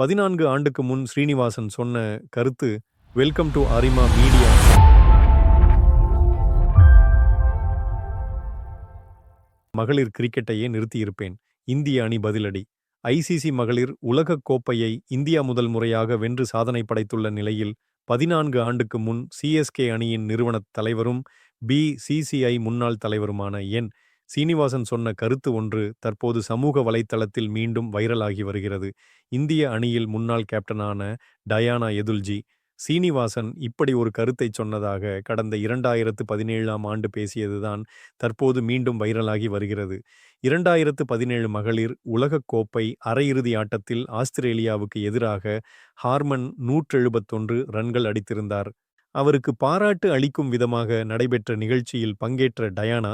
பதினான்கு ஆண்டுக்கு முன் ஸ்ரீனிவாசன் சொன்ன கருத்து வெல்கம் டு அரிமா மீடியா மகளிர் கிரிக்கெட்டையே நிறுத்தியிருப்பேன். இந்திய அணி பதிலடி. ஐசிசி மகளிர் உலகக் கோப்பையை இந்தியா முதல் முறையாக வென்று சாதனை படைத்துள்ள நிலையில் பதினான்கு ஆண்டுக்கு முன் சிஎஸ்கே அணியின் நிறுவனத் தலைவரும் பி சிசிஐ முன்னாள் தலைவருமான என் சீனிவாசன் சொன்ன கருத்து ஒன்று தற்போது சமூக வலைத்தளத்தில் மீண்டும் வைரலாகி வருகிறது. இந்திய அணியில் முன்னாள் கேப்டனான டயானா எதுல்ஜி சீனிவாசன் இப்படி ஒரு கருத்தை சொன்னதாக கடந்த இரண்டாயிரத்து பதினேழாம் ஆண்டு பேசியதுதான் தற்போது மீண்டும் வைரலாகி வருகிறது. இரண்டாயிரத்து பதினேழு மகளிர் உலகக் கோப்பை அரையிறுதி ஆட்டத்தில் ஆஸ்திரேலியாவுக்கு எதிராக ஹார்மன் நூற்றெழுபத்தொன்று ரன்கள் அடித்திருந்தார். அவருக்கு பாராட்டு அளிக்கும் விதமாக நடைபெற்ற நிகழ்ச்சியில் பங்கேற்ற டயானா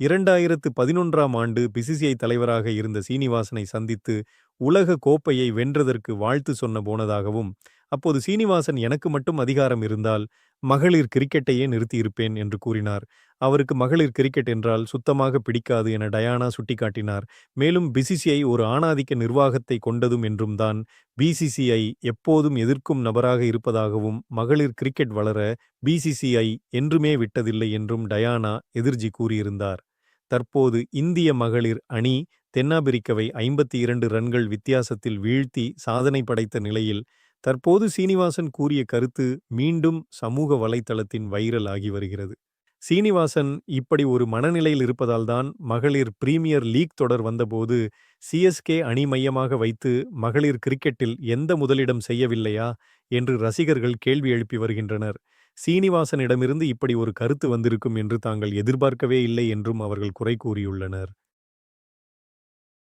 இரண்டாயிரத்து பதினொன்றாம் ஆண்டு பிசிசிஐ தலைவராக இருந்த சீனிவாசனை சந்தித்து உலக கோப்பையை வென்றதற்கு வாழ்த்து சொன்ன போனதாகவும் அப்போது சீனிவாசன் எனக்கு மட்டும் அதிகாரம் இருந்தால் மகளிர் கிரிக்கெட்டையே நிறுத்தியிருப்பேன் என்று கூறினார். அவருக்கு மகளிர் கிரிக்கெட் என்றால் சுத்தமாக பிடிக்காது என டயானா சுட்டிக்காட்டினார். மேலும் பிசிசிஐ ஒரு ஆணாதிக்க நிர்வாகத்தை கொண்டதும் என்றும் தான் பிசிசிஐ எப்போதும் எதிர்க்கும் நபராக இருப்பதாகவும் மகளிர் கிரிக்கெட் வளர பிசிசிஐ என்றுமே விட்டதில்லை என்றும் டயானா எதிர்ஜி கூறியிருந்தார். தற்போது இந்திய மகளிர் அணி தென்னாப்பிரிக்கவை ஐம்பத்தி இரண்டு ரன்கள் வித்தியாசத்தில் வீழ்த்தி சாதனை படைத்த நிலையில் தற்போது சீனிவாசன் கூறிய கருத்து மீண்டும் சமூக வலைத்தளத்தின் வைரல் ஆகி வருகிறது. சீனிவாசன் இப்படி ஒரு மனநிலையில் இருப்பதால்தான் மகளிர் பிரீமியர் லீக் தொடர் வந்தபோது சிஎஸ்கே அணி மையமாக வைத்து மகளிர் கிரிக்கெட்டில் எந்த முதலிடம் செய்யவில்லையா என்று ரசிகர்கள் கேள்வி எழுப்பி வருகின்றனர். சீனிவாசனிடமிருந்து இப்படி ஒரு கருத்து வந்திருக்கும் என்று தாங்கள் எதிர்பார்க்கவே இல்லை என்றும் அவர்கள் குறை கூறியுள்ளனர்.